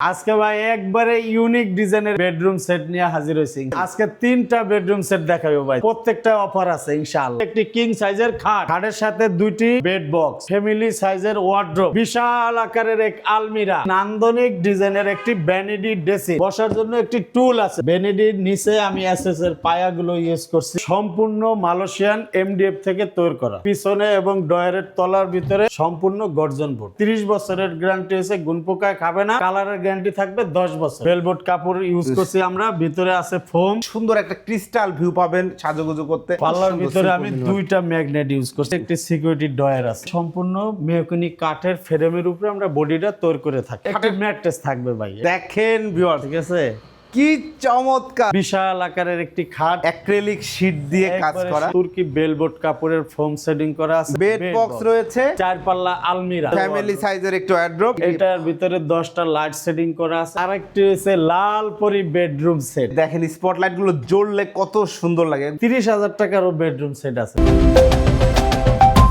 আজকে ভাই একবারে ইউনিক ডিজাইনের বেডরুম সেট নিয়ে হাজির হয়েছি। আজকে তিনটা বেডরুম সেট দেখাবো ভাই। প্রত্যেকটা অফার আছে, ইনশাআল্লাহ। একটি কিং সাইজের খাট, খাটের সাথে দুইটি বেড বক্স ফ্যামিলি সাইজের ওয়ার্ড্রোব বিশাল আকারের এক আলমিরা, নান্দনিক ডিজাইনের একটি ভ্যানিডি ড্রেসিং বসার জন্য একটি টুল আছে। ভ্যানিডির নিচে আমি এসএস এর পায়াগুলো ইউজ করছি। সম্পূর্ণ মালয়েশিয়ান এমডিএফ থেকে তৈরি করা। পিছনে এবং ডয়ারের তলার ভিতরে সম্পূর্ণ গর্জন বোর্ড। তিরিশ বছরের গ্যারান্টি আছে গুণ পোকায় খাবে না। কালারের গ্যারান্টি থাকবে দশ বছর। বেলবোর্ড কাপড় ইউজ করছি আমরা ভিতরে আছে ফোম সুন্দর একটা ক্রিস্টাল ভিউ পাবেন সাজুগুজু করতে। পার্লার ভিতরে আমি দুইটা ম্যাগনেট ইউজ করছি একটি সিকিউরিটি ডয়ার আছে। সম্পূর্ণ মেহকুনি কাঠের ফ্রেমের উপরে আমরা বডিটা তৈরি করে থাকি। একটা ম্যাট্রেস থাকবে ভাই। দেখেন ভিউয়ার ঠিক আছে? কি চমৎকার। বিশাল আকারের একটি খাট। অ্যাক্রিলিক শীট দিয়ে কাজ করা। তুর্কি বেলবোর্ড কাপড়ের ফোম সেটিং করা আছে। বেড বক্স রয়েছে। চার পাল্লা আলমিরা। ফ্যামিলি সাইজের একটু অ্যাড্রপ এটার ভিতরে দশটা লাইট সেটিং করা আছে। আর একটি হচ্ছে লাল পরি বেডরুম সেট দেখেন স্পটলাইটগুলো জ্বললে কত সুন্দর লাগে। তিরিশ হাজার টাকারও বেডরুম সেট আছে।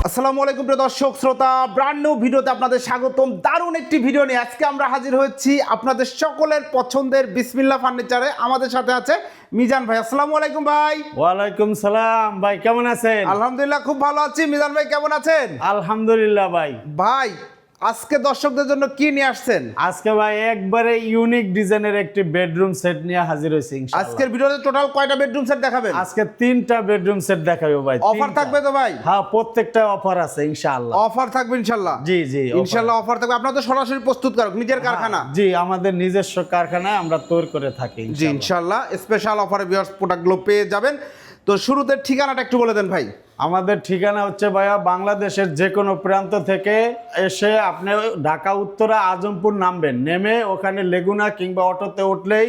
আসসালামু আলাইকুম প্রিয় দর্শক শ্রোতা ব্র্যান্ড নিউ ভিডিওতে আপনাদের স্বাগতম। দারুণ একটি ভিডিও নিয়ে আজকে আমরা হাজির হয়েছি আপনাদের সকলের পছন্দের বিসমিল্লা ফার্নিচারে আমাদের সাথে আছে মিজান ভাই। আসসালামু আলাইকুম ভাই। ওয়ালাইকুম সালাম। ভাই কেমন আছেন? আলহামদুলিল্লাহ খুব ভালো আছি। মিজান ভাই কেমন আছেন? আলহামদুলিল্লাহ ভাই। ভাই আজকে দর্শকদের জন্য কি নিয়ে আসছেন? আজকে ভাই একবারে ইউনিক ডিজাইনের একটি বেডরুম সেট নিয়ে হাজির হয়েছি ইনশাআল্লাহ। আজকের ভিডিওতে টোটাল কয়টা বেডরুম সেট দেখাবেন? আজকে তিনটা বেডরুম সেট দেখাবো ভাই অফার থাকবে তো ভাই? হ্যাঁ প্রত্যেকটা অফার আছে ইনশাআল্লাহ। অফার থাকবে ইনশাল্লাহ জি জি ইনশাল্লাহ অফার থাকবে। আপনার তো সরাসরি প্রস্তুত কারক নিজের কারখানা। জি আমাদের নিজস্ব কারখানায় আমরা তৈরি করে থাকি জি ইনশাআল্লাহ। স্পেশাল অফারে বিয়ার্স প্রোডাক্টগুলো পেয়ে যাবেন। তো শুরুতে ঠিকানাটা একটু বলে দেন ভাই। আমাদের ঠিকানা হচ্ছে ভাইয়া বাংলাদেশের যে কোনো প্রান্ত থেকে এসে আপনি ঢাকা উত্তরা আজমপুর নামবেন। নেমে ওখানে লেগুনা কিংবা অটোতে উঠলেই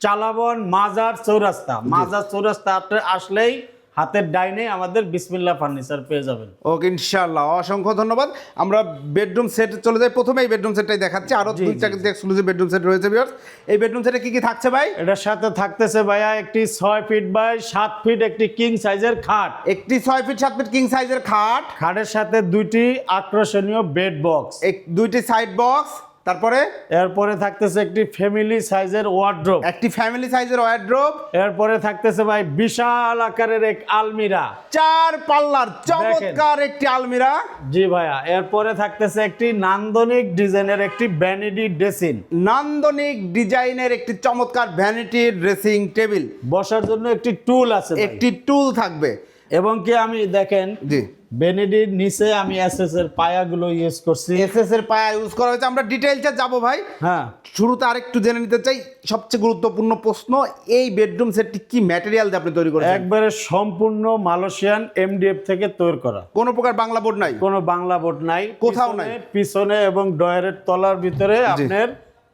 চালাবন মাজার চৌরাস্তা। মাজার চৌরাস্তা আপনি আসলেই হাতের ডাইনে আমাদের বিসমিল্লা ফার্নিচার পেয়ে যাবেন। ওকে ইনশাল্লাহ অসংখ্য ধন্যবাদ। আমরা বেডরুম সেট চলে যাই প্রথমে এই বেডরুম সেটটাই দেখাচ্ছি। আরও দুইটা কিন্তু এক্সক্লুসিভ বেডরুম সেট রয়েছে বিয়ার্স এই বেডরুম সেটে কি কি থাকছে ভাই? এটার সাথে থাকতেছে ভাইয়া একটি ছয় ফিট বাই সাত ফিট একটি কিং সাইজের খাট। একটি ছয় ফিট সাত ফিট কিং সাইজের খাট। খাটের সাথে দুইটি আকর্ষণীয় বেড বক্স। এক দুইটি সাইড বক্স। তারপরে? এরপরে থাকতেছে একটি ফ্যামিলি সাইজের ওয়ার্ড্রোব একটি ফ্যামিলি সাইজের ওয়ার্ড্রোব এরপরে থাকতেছে ভাই বিশাল আকারের এক আলমিরা। চার পাল্লার চমৎকার একটি আলমিরা। জি ভাইয়া এরপরে থাকতেছে একটি নান্দনিক ডিজাইনের একটি ভ্যানিডি ড্রেসিং নান্দনিক ডিজাইনের একটি চমৎকার ভ্যানিটি ড্রেসিং টেবিল বসার জন্য একটি টুল আছে একটি টুল থাকবে। এবং কি আমি দেখেন জি। ভ্যানিডির নিচে আমি এসএস এর পায়াগুলো ইউজ করছি। এসএস এর পায়া ইউজ করা হয়েছে। আমরা ডিটেইলসে যাব ভাই। হ্যাঁ। শুরুতে আরেকটু জেনে নিতে চাই। সবচেয়ে গুরুত্বপূর্ণ প্রশ্ন এই বেডরুম সেটটি কি ম্যাটেরিয়াল দিয়ে আপনি তৈরি করেছেন? একবারে সম্পূর্ণ মালয়েশিয়ান এমডিএফ থেকে তৈরি করা। কোনো প্রকার বাংলা বোর্ড নাই? কোনো বাংলা বোর্ড নাই। কোথাও নাই। পিছনে এবং ডয়ারের তলার ভিতরে আপনার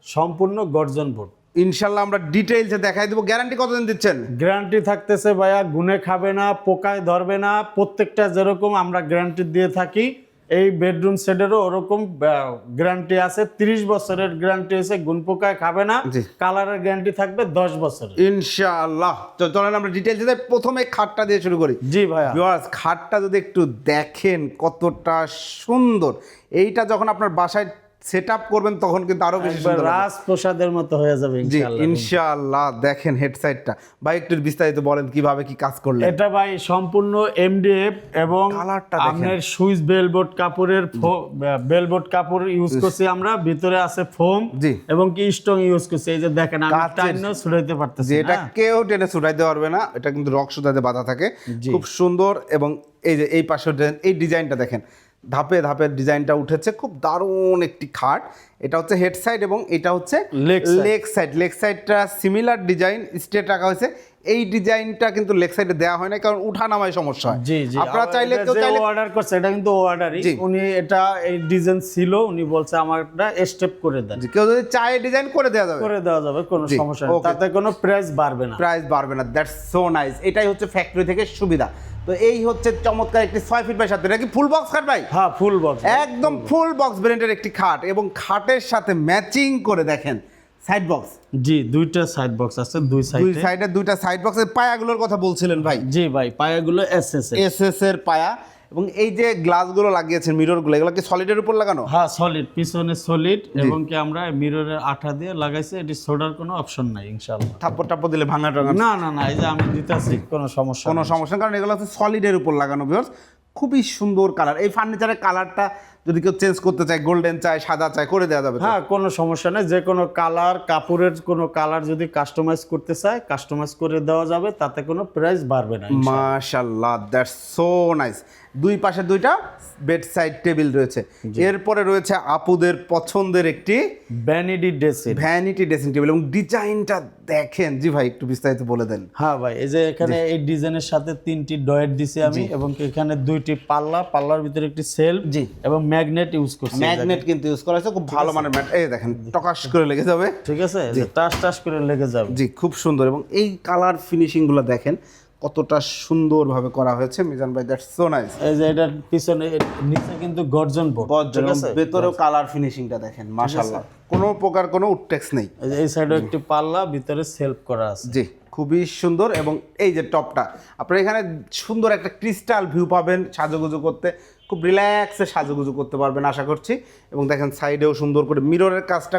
সম্পূর্ণ গর্জন বোর্ড ইনশাল্লাহ আমরা ডিটেইলসে দেখাই দেবো। গ্যারান্টি কতদিন দিচ্ছেন? গ্যারান্টি থাকতেছে ভাইয়া গুনে খাবে না পোকায় ধরবে না প্রত্যেকটা যেরকম আমরা গ্যারান্টি দিয়ে থাকি এই বেডরুম সেটেরও ওরকম গ্যারান্টি আছে। তিরিশ বছরের গ্যারান্টি আছে গুণ পোকায় খাবে না। কালারের গ্যারান্টি থাকবে দশ বছর ইনশাআল্লাহ। তো চলেন আমরা ডিটেইলসে যাই। প্রথমে খাটটা দিয়ে শুরু করি। জি ভাইয়া। ভিউয়ার্স খাটটা যদি একটু দেখেন কতটা সুন্দর। এইটা যখন আপনার বাসায় সেট আপ করবেন তখন কিন্তু আরও বেশি সুন্দর রাজপ্রসাদের মতো হয়ে যাবে জি ইনশাআল্লাহ। দেখেন হেড সাইডটা ভাই একটু বিস্তারিত বলেন কীভাবে কি কাজ করলেন? এটা ভাই সম্পূর্ণ এমডিএফ এবং আপনার সুইচ বেলবোর্ড কাপড়ের বেলবোর্ড কাপড় ইউজ করছি আমরা ভিতরে আছে ফোম জি। এবং কি স্ট্রং ইউজ করছি। এই যে দেখেন আমি টাইনও ছুড়াইতে পারতেছি এটা কেউ টেনে ছুটাইতে পারবে না এটা কিন্তু রক সুতাতে বাঁধা থাকে। খুব সুন্দর এবং এই যে এই ডিজাইন এই ডিজাইনটা দেখেন। ধাপে ধাপে ডিজাইনটা উঠেছে। খুব দারুণ একটি খাট। এটা হচ্ছে হেড সাইড এবং এটা হচ্ছে লেগ সাইড। লেগ সাইডটা সিমিলার ডিজাইন স্ট্রেট রাখা হয়েছে। এই ডিজাইনটা কিন্তু লেগ সাইডে দেওয়া হয় না কারণ উঠা নামায় সমস্যা হয়। জি জি। আপনারা চাইলে কেউ চাইলে অর্ডার করছে এটা কিন্তু অর্ডারই উনি এটা এই ডিজাইন ছিল উনি বলছে আমার একটা স্টেপ করে দেন। কেউ যদি চায় ডিজাইন করে দেওয়া যাবে। করে দেওয়া যাবে কোনো সমস্যা নেই। তাতে কোনো প্রাইস বাড়বে না। প্রাইস বাড়বে না। দ্যাটস সো নাইস এটাই হচ্ছে ফ্যাক্টরি থেকে সুবিধা। তো এই হচ্ছে চমৎকার একটি ছয় ফিট বাই সাত এটা কি ফুল বক্স খাট ভাই? হ্যাঁ ফুল বক্স একদম ফুল বক্স ব্র্যান্ডের একটি খাট এবং খাটের সাথে ম্যাচিং করে দেখেন সাইড বক্স জি দুইটা সাইড বক্স আছে দুই দুই সাইডে সাইডে দুইটা সাইড বক্সের পায়াগুলোর কথা বলছিলেন ভাই? জি ভাই পায়াগুলো এসএস এস এস এর পায়া। এবং এই যে গ্লাসগুলো লাগিয়েছেন মিররগুলো এগুলো কি সলিডের উপর লাগানো? হ্যাঁ সলিড পিছনে সলিড এবং কি আমরা মিররের আঠা দিয়ে লাগাইছি এটি সোডার কোনো অপশন নাই ইনশাআল্লাহ। থাপ্পড় টাপ্পড় দিলে ভাঙা টাঙা না না না এই যে আমি দিতেছি কোনো সমস্যা কোনো সমস্যা কারণ এগুলো হচ্ছে সলিডের উপর লাগানো ভিউয়ার্স খুবই সুন্দর কালার এই ফার্নিচারের কালারটা যদি কেউ চেঞ্জ করতে চায় গোল্ডেন চায় সাদা চায় করে দেওয়া যাবে হ্যাঁ কোনো সমস্যা নেই। যে কোনো কালার কাপড়ের কোনো কালার যদি কাস্টমাইজ করতে চায় কাস্টমাইজ করে দেওয়া যাবে তাতে কোনো প্রাইস বাড়বে না মাশাল্লাহ দ্যাটস সো নাইস দুই পাশে দুইটা বেড সাইড টেবিল রয়েছে এরপরে রয়েছে আপুদের পছন্দের একটি vanity dressing vanity dressing table এবং ডিজাইনটা দেখেন। জি ভাই একটু বিস্তারিত বলে দেন। হ্যাঁ ভাই এই যে এখানে এই ডিজাইনের সাথে তিনটি ডয়েট দিছি আমি এবং এখানে দুইটি পাল্লা পাল্লার ভিতরে একটি সেলফ জি। এবং ম্যাগনেট ইউজ করছি। ম্যাগনেট কিন্তু ইউজ করা হয়েছে খুব ভালো মানের ম্যাট এই দেখেন টকাশ করে লেগে যাবে। ঠিক আছে? টাস টাস করে লেগে যাবে। জি খুব সুন্দর এবং এই কালার ফিনিশিংগুলো দেখেন কতটা সুন্দরভাবে করা হয়েছে মিজান ভাই দ্যাটস সো নাইস এই যে এটার পিছনে নিচে কিন্তু গর্জন বোর্ড ঠিক আছে? ভেতরেও কালার ফিনিশিংটা দেখেন মাশাআল্লাহ। কোনো প্রকার কোনো উটটেক্স নেই। এই সাইডে একটি পাল্লা ভিতরে সেলফ করা আছে। জি খুবই সুন্দর এবং এই যে টপটা আপনারা এখানে সুন্দর একটা ক্রিস্টাল ভিউ পাবেন সাজুগুজু করতে। খুব রিল্যাক্সে সাজুগুজু করতে পারবেন আশা করছি। এবং দেখেন সাইডেও সুন্দর করে মিররের কাজটা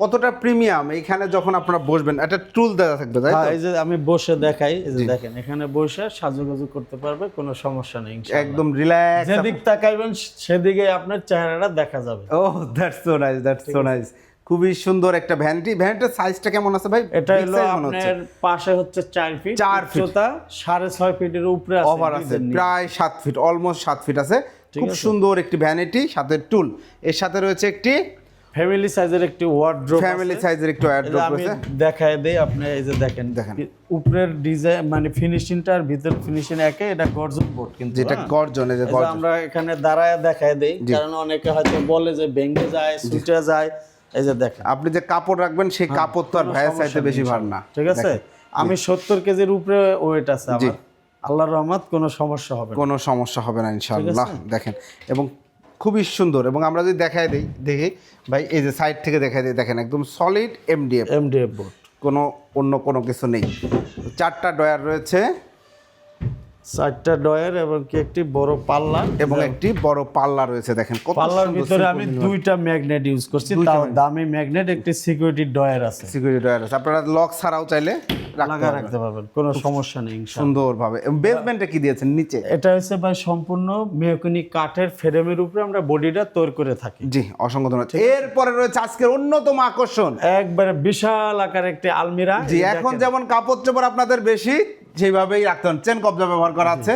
কতটা প্রিমিয়াম? এখানে যখন আপনারা বসবেন একটা টুল দেওয়া থাকবে তাই হ্যাঁ এই যে আমি বসে দেখাই এই যে দেখেন এখানে বসে সাজুগুজু করতে পারবে কোনো সমস্যা নেই একদম রিল্যাক্স যেদিক তাকাইবেন সেদিকে আপনার চেহারাটা দেখা যাবে। ও that's so nice that's so nice খুবই সুন্দর একটা ভ্যানিটি। ভ্যানিটির সাইজটা কেমন আছে ভাই? এটা হলো আপনার পাশে হচ্ছে চার ফিট চার feet। উচ্চতা সাড়ে ছয় ফিটের উপরে আছে ওভার আছে প্রায় সাত ফিট অলমোস্ট সাত ফিট আছে। খুব সুন্দর একটি ভ্যানিটি সাথে টুল। এর সাথে রয়েছে একটি ফ্যামিলি সাইজের একটি ওয়ার্ড্রোব ফ্যামিলি সাইজের একটু অ্যাড্রপ আমি দেখায় দেই আপনি এই যে দেখেন। দেখেন। উপরের ডিজাইন মানে ফিনিশিংটা আর ভিতরের ফিনিশিং একে এটা গর্জন বোর্ড কিন্তু যেটা হ্যাঁ? গর্জন এই যে গর্জন। আমরা এখানে দাঁড়ায় দেখায় দেই কারণ অনেকে হয়তো বলে যে ভেঙে যায় ছুটে যায়। এই যে দেখেন। আপনি যে কাপড় রাখবেন সেই কাপড় তো আর ভাইয়ের চাইতে বেশি ভার না। ঠিক আছে? আমি সত্তর কেজির উপরে ওয়েট আছে আমার। আল্লাহর রহমত কোনো সমস্যা হবে না। কোনো সমস্যা হবে না ইনশাআল্লাহ। দেখেন। এবং খুবই সুন্দর এবং আমরা যদি দেখাই দিই দেখি। ভাই এই যে সাইড থেকে দেখাই দিই দেখেন একদম সলিড এমডিএফ এমডিএফ বোর্ড কোনো অন্য কোনো কিছু নেই। চারটা ডয়ার রয়েছে। চারটা ডয়ের এবং কি একটি বড় পাল্লা এবং একটি বড় পাল্লা রয়েছে দেখেন কত পাল্লার ভিতরে আমি দুইটা ম্যাগনেট ইউজ করছি তাও দামি ম্যাগনেট একটি সিকিউরিটি ডয়ার আছে। সিকিউরিটি ডয়ার আছে। আপনারা লক ছাড়াও চাইলে লাগা রাখতে পারবেন কোনো সমস্যা নেই। সুন্দরভাবে। বেসমেন্টে কি দিয়েছেন? নিচে। এটা হচ্ছে ভাই সম্পূর্ণ মেহকনি কাঠের ফ্রেমের উপরে আমরা বডিটা তৈরি করে থাকি। জি অসংখ্য ধন্যবাদ। এরপরে রয়েছে আজকের অন্যতম আকর্ষণ। একবারে বিশাল আকার একটি আলমিরা। জি এখন যেমন কাপড় চোপড় আপনাদের বেশি সেইভাবেই রাখতে হন চেন কবজা ব্যবহার করা আছে।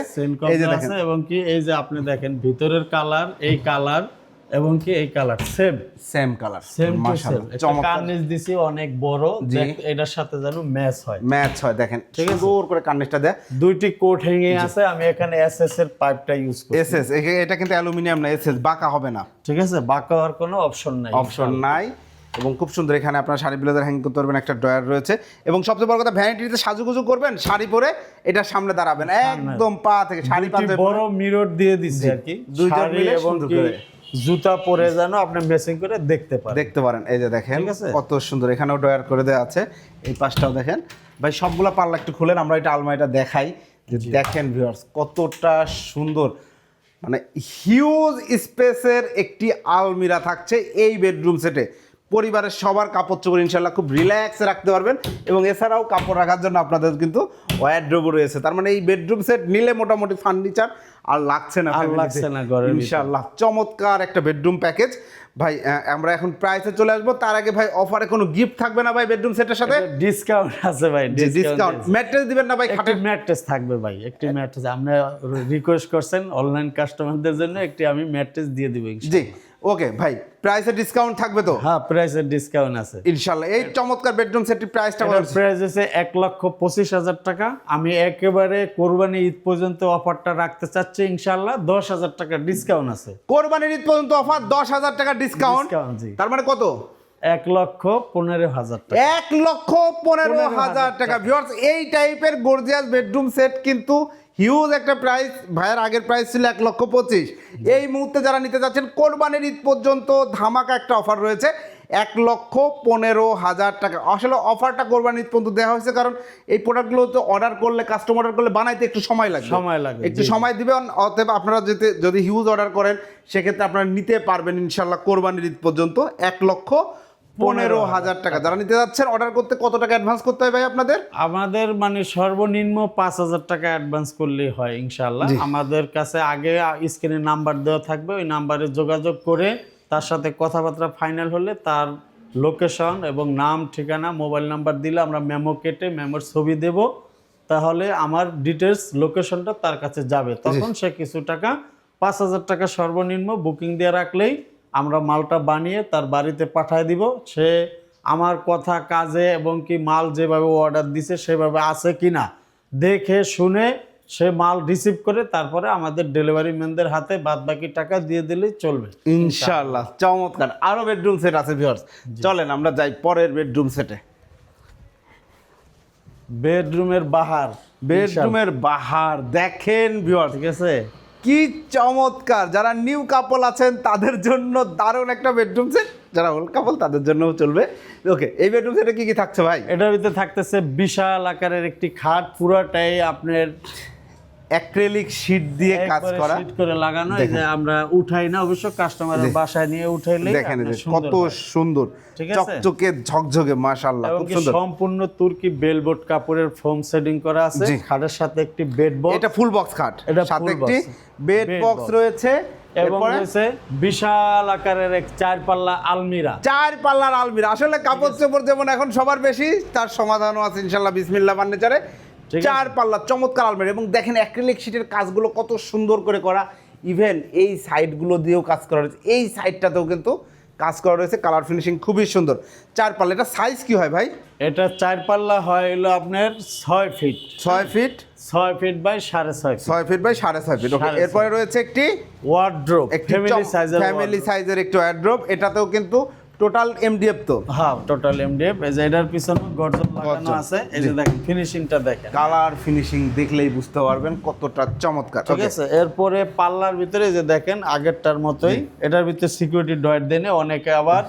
যে দেখেন। আছে এবং কি এই যে আপনি দেখেন ভিতরের কালার এই কালার এবং কি এই colour same same colour same মাশাআল্লাহ কার্নিশ দিছি অনেক বড় এটার সাথে যেন ম্যাচ হয়। ম্যাচ হয় দেখেন সুন্দর করে কার্নিশটা দেয়। দুইটি কোট হ্যাঙ্গিং আছে আমি এখানে এসএস এর পাইপটা ইউজ করি এসএস এটা কিন্তু অ্যালুমিনিয়াম না এসএস বাঁকা হবে না। ঠিক আছে? বাঁকা হওয়ার কোনো অপশন নাই। অপশন নাই। এবং খুব সুন্দর এখানে আপনার শাড়ি ব্লেজার হ্যাং করতে পারবেন একটা ড্রয়ার রয়েছে। এবং সবচেয়ে বড় কথা ভ্যানিটিতে সাজুগুজু করবেন শাড়ি পরে এটা সামনে দাঁড়াবেন। একদম পা থেকে শাড়ি পা দুইটি বড় মিরর দিয়ে দিছি আর কি। শাড়ি মিলে সুন্দর করে। জুতা পরে যেন আপনি মেসিং করে দেখতে পারেন। দেখতে পারেন এই যে দেখেন কত সুন্দর। এখানেও ডয়ার করে দেওয়া আছে এই পাশটাও দেখেন। ভাই সবগুলা পাল্লা একটু খুলেন আমরা এটা আলমারিটা দেখাই। যে দেখেন ভিউয়ার্স কতটা সুন্দর। মানে হিউজ স্পেসের একটি আলমিরা থাকছে এই বেডরুম সেটে পরিবারের সবার কাপড় চোপড় ইনশাল্লাহ খুব রিল্যাক্সে রাখতে পারবেন এবং এছাড়াও কাপড় রাখার জন্য আপনাদের কিন্তু ওয়ারড্রোবও রয়েছে। তার মানে এই বেডরুম সেট নিলে মোটামুটি ফার্নিচার আর লাগছে না আর লাগছে না। ইনশাআল্লাহ চমৎকার একটা বেডরুম প্যাকেজ ভাই আমরা এখন প্রাইসে চলে আসব। তার আগে ভাই অফারে কোনো গিফট থাকবে না ভাই বেডরুম সেটের সাথে? ডিসকাউন্ট আছে ভাই ডিসকাউন্ট ম্যাট্রেস দিবেন না ভাই একটি খাটের? ম্যাট্রেস থাকবে ভাই একটি ম্যাট্রেস আপনি রিকোয়েস্ট করছেন অনলাইন কাস্টমারদের জন্য একটি আমি ম্যাট্রেস দিয়ে দিব ইনশাআল্লাহ। জি ওকে ভাই প্রাইসে ডিসকাউন্ট থাকবে তো? হ্যাঁ প্রাইসের ডিসকাউন্ট আছে। ইনশাআল্লাহ এই চমৎকার বেডরুম সেটটির প্রাইসটা এটার প্রাইস আছে এক লক্ষ পঁচিশ হাজার টাকা। আমি একেবারে কোরবানি ঈদ পর্যন্ত অফারটা রাখতে চাচ্ছি ইনশাল্লাহ দশ হাজার টাকা ডিসকাউন্ট আছে। কোরবানির ঈদ পর্যন্ত অফার দশ হাজার টাকা ডিসকাউন্ট তার মানে কত? এক লক্ষ পনেরো হাজার টাকা। এক লক্ষ পনেরো হাজার টাকা। ভিউয়ার্স এই টাইপের গর্জিয়াস বেডরুম সেট কিন্তু হিউজ একটা প্রাইস ভাইয়ের আগের প্রাইস ছিল এক লক্ষ পঁচিশ। এই মুহূর্তে যারা নিতে যাচ্ছেন কোরবানির ঈদ পর্যন্ত ধামাকা একটা অফার রয়েছে। এক লক্ষ পনেরো হাজার টাকা। আসলে অফারটা কোরবানির ঈদ পর্যন্ত দেওয়া হয়েছে কারণ এই প্রোডাক্টগুলো তো অর্ডার করলে কাস্টমার অর্ডার করলে বানাইতে একটু সময় লাগবে। সময় লাগবে, একটু। সময় দিবেন অতএব আপনারা যদি যদি হিউজ অর্ডার করেন সেক্ষেত্রে আপনারা নিতে পারবেন ইনশাল্লাহ কোরবানির ঈদ পর্যন্ত এক লক্ষ পনেরো হাজার টাকা। যারা নিতে যাচ্ছেন অর্ডার করতে কত টাকা অ্যাডভান্স করতে হয় ভাই আপনাদের? আমাদের মানে সর্বনিম্ন পাঁচ হাজার টাকা অ্যাডভান্স করলেই হয় ইনশাল্লাহ আমাদের কাছে আগে স্ক্রিনে নাম্বার দেওয়া থাকবে ওই নাম্বারে যোগাযোগ করে তার সাথে কথাবার্তা ফাইনাল হলে তার লোকেশন এবং নাম ঠিকানা মোবাইল নাম্বার দিলে আমরা মেমো কেটে মেমোর ছবি দেব। তাহলে আমার ডিটেলস লোকেশনটা তার কাছে যাবে। তখন সে কিছু টাকা পাঁচ হাজার টাকা সর্বনিম্ন বুকিং দিয়ে রাখলেই আমরা মালটা বানিয়ে তার বাড়িতে পাঠিয়ে দিব। সে আমার কথা কাজে এবং কি মাল যেভাবে অর্ডার দিছে সেভাবে আছে কিনা দেখে শুনে সে মাল রিসিভ করে তারপরে আমাদের ডেলিভারি ম্যানদের হাতে বাদ বাকি টাকা দিয়ে দিলেই চলবে। ইনশাআল্লাহ চমৎকার। আরও বেডরুম সেট আছে ভিউয়ার্স চলেন আমরা যাই পরের বেডরুম সেটে বেডরুমের বাহার বেডরুমের বাহার দেখেন ভিউয়ার্স ঠিক আছে? কি চমৎকার, যারা নিউ কাপল আছেন, তাদের জন্য দারুণ একটা বেডরুম সেট যারা ওল্ড কাপল তাদের জন্য চলবে। ওকে এই বেডরুম সেটে কি কি থাকছে ভাই? এটার ভিতরে থাকতেছে বিশাল আকারের একটি খাট, পুরোটাই আপনার অ্যাক্রেলিক শীট দিয়ে কাজ করা। sheet করে লাগানো এই যে আমরা উঠাই না অবশ্য কাস্টমারের বাসায় নিয়ে উঠাইলে দেখেন কত সুন্দর চকচকে ঝকঝকে মাশাআল্লাহ খুব সুন্দর। সম্পূর্ণ তুর্কি বেলবোর্ড কাপড়ের ফোম করা আছে। খাটের সাথে একটি বেড বক্স এটা ফুল বক্স খাট। এটা সাথে একটি বেড বক্স রয়েছে। এবং এরপরে? রয়েছে বিশাল আকারের এক চার পাল্লা আলমিরা। চার পাল্লার আলমিরা। আসলে কাপড় চোপড় যেমন এখন সবার বেশি তার সমাধানও আছে ইনশাল্লাহ বিসমিল্লাহ ফার্নিচারে। চার পাল্লা চমৎকার আলমারি এবং দেখেন অ্যাক্রিলিক শীটের কাজগুলো কত সুন্দর করে করা। ইভেন এই সাইডগুলো দিয়েও কাজ করা রয়েছে। এই সাইডটাতেও কিন্তু কাজ করা রয়েছে। কালার ফিনিশিং খুবই সুন্দর। চার পাল্লা এটা সাইজ কি হয় ভাই? এটা চার পাল্লা হয় হলো আপনার ছয় ফিট ছয় ফিট ছয় ফিট বাই সাড়ে ছয় ফিট ছয় ফিট বাই সাড়ে ছয় ফিট এরপরে রয়েছে একটি ওয়ার্ড্রোপ ফ্যামিলি সাইজের ফ্যামিলি সাইজের একটু অ্যাড্রপ এটাতেও কিন্তু টোটাল এমডিএফ তো? হ্যাঁ টোটাল এমডিএফ এই যে এটার পিছনে গর্জন লাগানো আছে। এই যে দেখেন ফিনিশিংটা দেখেন। কালার ফিনিশিং দেখলেই বুঝতে পারবেন কতটা চমৎকার। ঠিক আছে এরপরে পাল্লার ভিতরে যে দেখেন আগেরটার মতোই। এটার ভিতরে সিকিউরিটি ডয়ের দেনে অনেকে আবার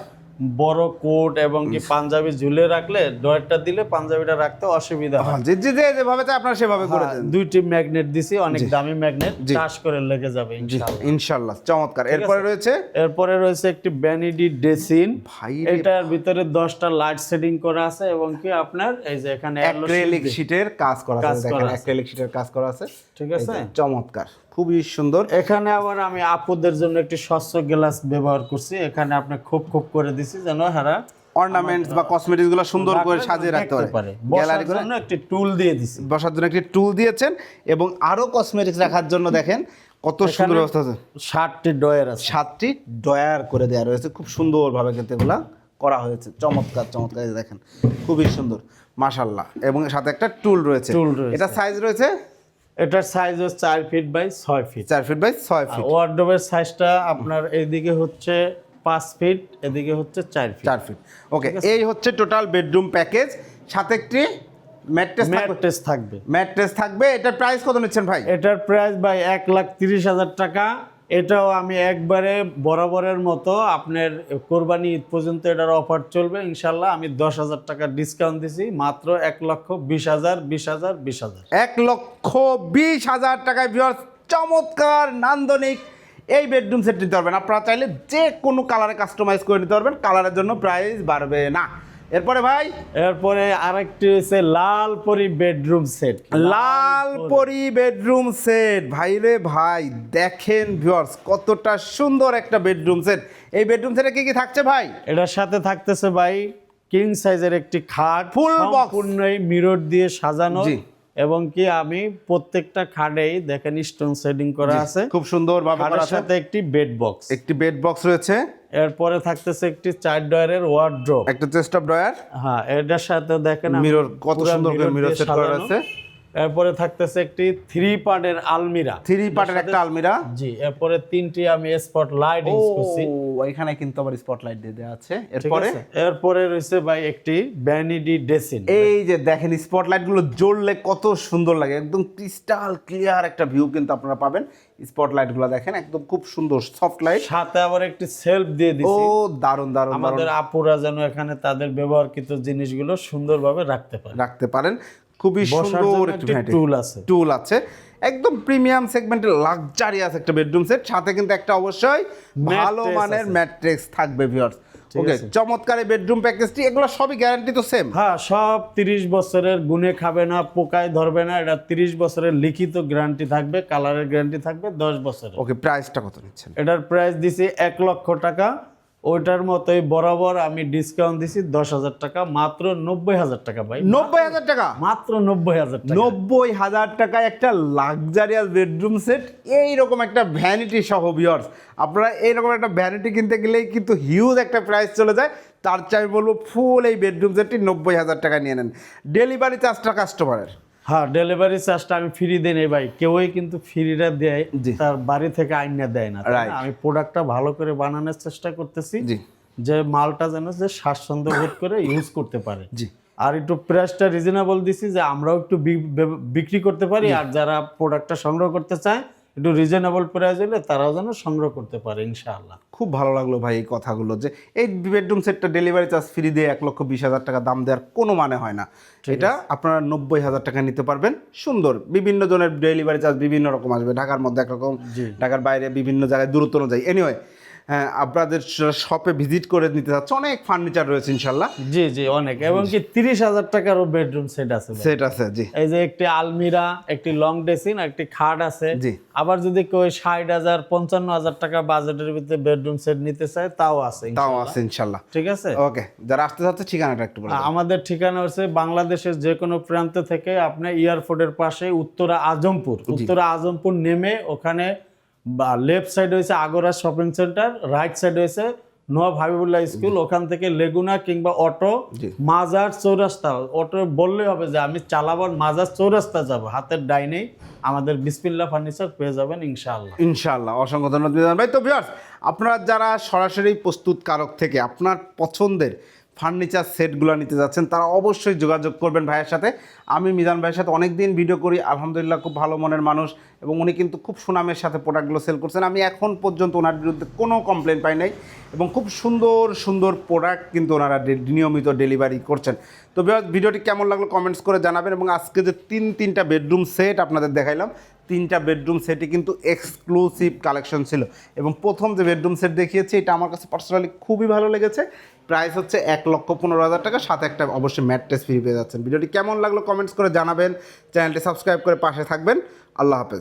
বড় কোট এবং কি পাঞ্জাবি ঝুলে রাখলে ডয়েরটা দিলে পাঞ্জাবিটা রাখতে অসুবিধা হয় হ্যাঁ, যে যে যে যেভাবে চায় আপনারা সেভাবে করে হ্যাঁ, দেন। দুইটি ম্যাগনেট দিছি অনেক দামি ম্যাগনেট জি। চাষ করে লেগে যাবে ইনশাআল্লাহ। ইনশাল্লাহ চমৎকার। এরপরে রয়েছে? এরপরে রয়েছে একটি ভ্যানিডি ডেসিন ভাই এটার ভিতরে দশটা লাইট সেটিং করা আছে এবং কি আপনার এই যে এখানে অ্যাক্রিলিক শীটের কাজ করা আছে দেখেন। অ্যাক্রিলিক শীটের কাজ করা আছে। ঠিক আছে? চমৎকার। খুবই সুন্দর। এখানে আবার আমি আপুদের জন্য একটি স্বচ্ছ গ্লাস ব্যবহার করছি। এখানে আপনি খুব খুব করে দিছি যেন হারা অর্নামেন্টস বা কসমেটিক্সগুলো সুন্দর করে সাজিয়ে রাখতে পারে। গ্যালারি করে একটি টুল দিয়ে দিছি। বসার জন্য একটি টুল দিয়েছেন এবং আরও কসমেটিক্স রাখার জন্য দেখেন কত সুন্দর ব্যবস্থা আছে। ষাটটি ডয়ের আছে। সাতটি ডয়ার করে দেওয়া রয়েছে। খুব সুন্দরভাবে কিন্তু এগুলা করা হয়েছে। চমৎকার চমৎকার দেখেন। খুবই সুন্দর মাশাল্লাহ এবং সাথে একটা টুল রয়েছে। টুল রয়েছে। এটা সাইজ রয়েছে এটার সাইজ হচ্ছে চার ফিট বাই ছয় ফিট চার ফিট বাই ছয় ফিট ওয়ার্ডরোবের সাইজটা আপনার এইদিকে হচ্ছে পাঁচ ফিট এদিকে হচ্ছে চার ফিট চার ফিট ওকে এই হচ্ছে টোটাল বেডরুম প্যাকেজ সাথে একটি ম্যাট্রেস থাকবে। ম্যাট্রেস থাকবে। ম্যাট্রেস থাকবে। এটার প্রাইস কত নিচ্ছেন ভাই? এটার প্রাইস ভাই এক লাখ তিরিশ হাজার টাকা। এটাও আমি একবারে বরাবরের মতো আপনার কোরবানি ঈদ পর্যন্ত এটার অফার চলবে। ইনশাল্লাহ আমি দশ হাজার টাকা ডিসকাউন্ট দিছি। মাত্র এক লক্ষ বিশ হাজার বিশ হাজার বিশ হাজার। এক লক্ষ বিশ হাজার টাকায় ভিউয়ার্স চমৎকার নান্দনিক এই বেডরুম সেট নিতে পারবেন। আপনারা চাইলে যে কোনো কালারে কাস্টমাইজ করে নিতে পারবেন। কালারের জন্য প্রাইস বাড়বে না। এরপরে ভাই? এরপরে আরেকটি হচ্ছে লাল পরি বেডরুম সেট। লাল পরি বেডরুম সেট। ভাই রে ভাই দেখেন ভিউয়ার্স কতটা সুন্দর একটা বেডরুম সেট। এই বেডরুম সেটে কি কি থাকছে ভাই? এটার সাথে থাকতেছে ভাই কিং সাইজের একটি খাট ফুল বক্স পূর্ণই মিরর দিয়ে সাজানো। জি। এবং কি আমি প্রত্যেকটা খাটেই দেখেন স্টোন সেডিং করা আছে। খুব সুন্দর ভাবে করা খাটের আছে। সাথে একটি বেড বক্স একটি বেড বক্স রয়েছে। এরপরে থাকতেছে একটি চার ডয়ারের ওয়ার্ড্রোব একটা চেস্ট অফ ডয়ার হ্যাঁ এটার সাথে দেখেন মিরর কত সুন্দর করে মিরর সেট করা আছে। এরপরে থাকতেছে একটি থ্রি পার্টের আলমিরা। থ্রি পার্টের একটা আলমিরা? জি এরপরে তিনটি আমি স্পট লাইট ইউজ করছি। এখানে কিন্তু আবার স্পটলাইট দিয়ে দেওয়া আছে। এরপরে? এরপরে রয়েছে ভাই একটি ভ্যানিডি ডেসিন এই যে দেখেন স্পটলাইটগুলো জ্বললে কত সুন্দর লাগে। একদম ক্রিস্টাল ক্লিয়ার একটা ভিউ কিন্তু আপনারা পাবেন। স্পট লাইটগুলো দেখেন একদম খুব সুন্দর সফট লাইট সাথে আবার একটি সেলফ দিয়ে ও দারুণ দারুণ আমাদের আপুরা যেন এখানে তাদের ব্যবহারকৃত জিনিসগুলো সুন্দরভাবে রাখতে পারে। রাখতে পারেন। খুবই সুন্দর টুল আছে। টুল আছে। একদম প্রিমিয়াম সেগমেন্টের লাক্সারিয়াস একটা বেডরুম সেট সাথে কিন্তু একটা অবশ্যই ভালো মানের। ম্যাট্রেক্স থাকবে ভিউয়ার্স ওকে চমৎকার এই বেডরুম প্যাকেজটি এগুলো সবই গ্যারান্টি তো সেম হ্যাঁ সব তিরিশ বছরের গুনে খাবে না পোকায় ধরবে না এটা তিরিশ বছরের লিখিত গ্যারান্টি থাকবে কালারের গ্যারান্টি থাকবে দশ বছরের। ওকে প্রাইসটা কত নিচ্ছেন? এটার প্রাইস দিছি এক লক্ষ টাকা। ওইটার মতোই বরাবর আমি ডিসকাউন্ট দিছি দশ হাজার টাকা মাত্র নব্বই হাজার টাকা ভাই। নব্বই হাজার টাকা? মাত্র নব্বই হাজার নব্বই হাজার টাকায় একটা লাক্সারিয়াস বেডরুম সেট এইরকম একটা ভ্যানিটি সহ ভিওর্স আপনারা এইরকম একটা ভ্যানিটি কিনতে গেলেই কিন্তু হিউজ একটা প্রাইস চলে যায়। তার চেয়ে আমি বলব ফুল এই বেডরুম সেটটি নব্বই হাজার টাকা নিয়ে নেন। ডেলিভারি চার্জটা কাস্টমারের হ্যাঁ ডেলিভারি চার্জটা আমি ফ্রি দেই নাই ভাই। কেউই কিন্তু ফ্রিটা দেয়। তার বাড়ি থেকে আইনে দেয় না না? আমি প্রোডাক্টটা ভালো করে বানানোর চেষ্টা করতেছি যে মালটা যেন যে স্বাচ্ছন্দ্য বোধ করে ইউজ করতে পারে। জি। আর একটু প্রাইসটা রিজনেবল দিছি যে আমরাও একটু বিক্রি করতে পারি আর যারা প্রোডাক্টটা সংগ্রহ করতে চায় একটু রিজনেবল প্রাইস হলে তারাও যেন সংগ্রহ করতে পারে ইনশাআল্লাহ। খুব ভালো লাগল ভাই এই কথাগুলো যে এই বেডরুম সেটটা ডেলিভারি চার্জ ফ্রি দিয়ে এক লক্ষ বিশ হাজার টাকা দাম দেওয়ার কোনো মানে হয় না। এটা আপনারা নব্বই হাজার টাকা নিতে পারবেন। সুন্দর বিভিন্ন জনের ডেলিভারি চার্জ বিভিন্ন রকম আসবে। ঢাকার মধ্যে একরকম। ঢাকার বাইরে বিভিন্ন জায়গায় দূরত্ব অনুযায়ী। এনিওয়ে আপনাদের শপে ভিজিট করে নিতে চাচ্ছে অনেক ফার্নিচার রয়েছে ইনশাল্লাহ। জি জি অনেক। এবং কি তিরিশ হাজার টাকারও বেডরুম সেট আছে সেট আছে জি। এই যে একটি আলমিরা একটি লং ডেসিন একটি খাট আছে। জি। আবার যদি কেউ ষাট হাজার পঞ্চান্ন হাজার টাকা বাজেটের ভিতরে বেডরুম সেট নিতে চায় তাও আছে তাও আছে ইনশাল্লাহ। ঠিক আছে? ওকে যারা আসতে চাচ্ছে ঠিকানাটা একটু আমাদের ঠিকানা হচ্ছে বাংলাদেশের যে কোনো প্রান্ত থেকে আপনি এয়ারপোর্টের পাশে উত্তরা আজমপুর উত্তরা আজমপুর নেমে ওখানে বা লেফট সাইড হয়েছে Agra shopping centre right side হয়েছে নবাব হাবিবুল্লাহ স্কুল ওখান থেকে লেগুনা কিংবা অটো মাজার চৌরাস্তা অটো বললেই হবে যে আমি চালাবার মাজার চৌরাস্তা যাব। হাতের ডাইনেই আমাদের বিসমিল্লা ফার্নিচার পেয়ে যাবেন ইনশাআল্লাহ। ইনশাআল্লাহ অসংখ্য ধন্যবাদ ভাই। তো ভিউয়ার্স আপনারা যারা সরাসরি প্রস্তুতকারক থেকে আপনার পছন্দের ফার্নিচার সেটগুলো নিতে যাচ্ছেন, তারা অবশ্যই যোগাযোগ করবেন ভাইয়ের সাথে। আমি মিজান ভাইয়ের সাথে অনেক দিন ভিডিও করি, আলহামদুলিল্লাহ খুব ভালো মনের মানুষ এবং উনি কিন্তু খুব সুনামের সাথে প্রোডাক্টগুলো সেল করছেন। আমি এখন পর্যন্ত ওনার বিরুদ্ধে কোনো কমপ্লেন পাই নাই এবং খুব সুন্দর সুন্দর প্রোডাক্ট কিন্তু ওনারা নিয়মিত ডেলিভারি করছেন। তো ভিডিওটি কেমন লাগল কমেন্টস করে জানাবেন এবং আজকে যে তিন, তিনটা বেডরুম সেট আপনাদের দেখাইলাম তিনটা বেডরুম সেটে কিন্তু এক্সক্লুসিভ কালেকশন ছিল। এবং প্রথম যে বেডরুম সেট দেখিয়েছি, এটা আমার কাছে পার্সোনালি খুবই ভালো লেগেছে। প্রাইস হচ্ছে এক লক্ষ পনেরো হাজার টাকা, সাথে একটা অবশ্যই ম্যাট্রেস ফ্রি পেয়ে যাচ্ছেন। ভিডিওটি কেমন লাগল কমেন্টস করে জানাবেন। চ্যানেলটি সাবস্ক্রাইব করে পাশে থাকবেন। আল্লাহ হাফেজ।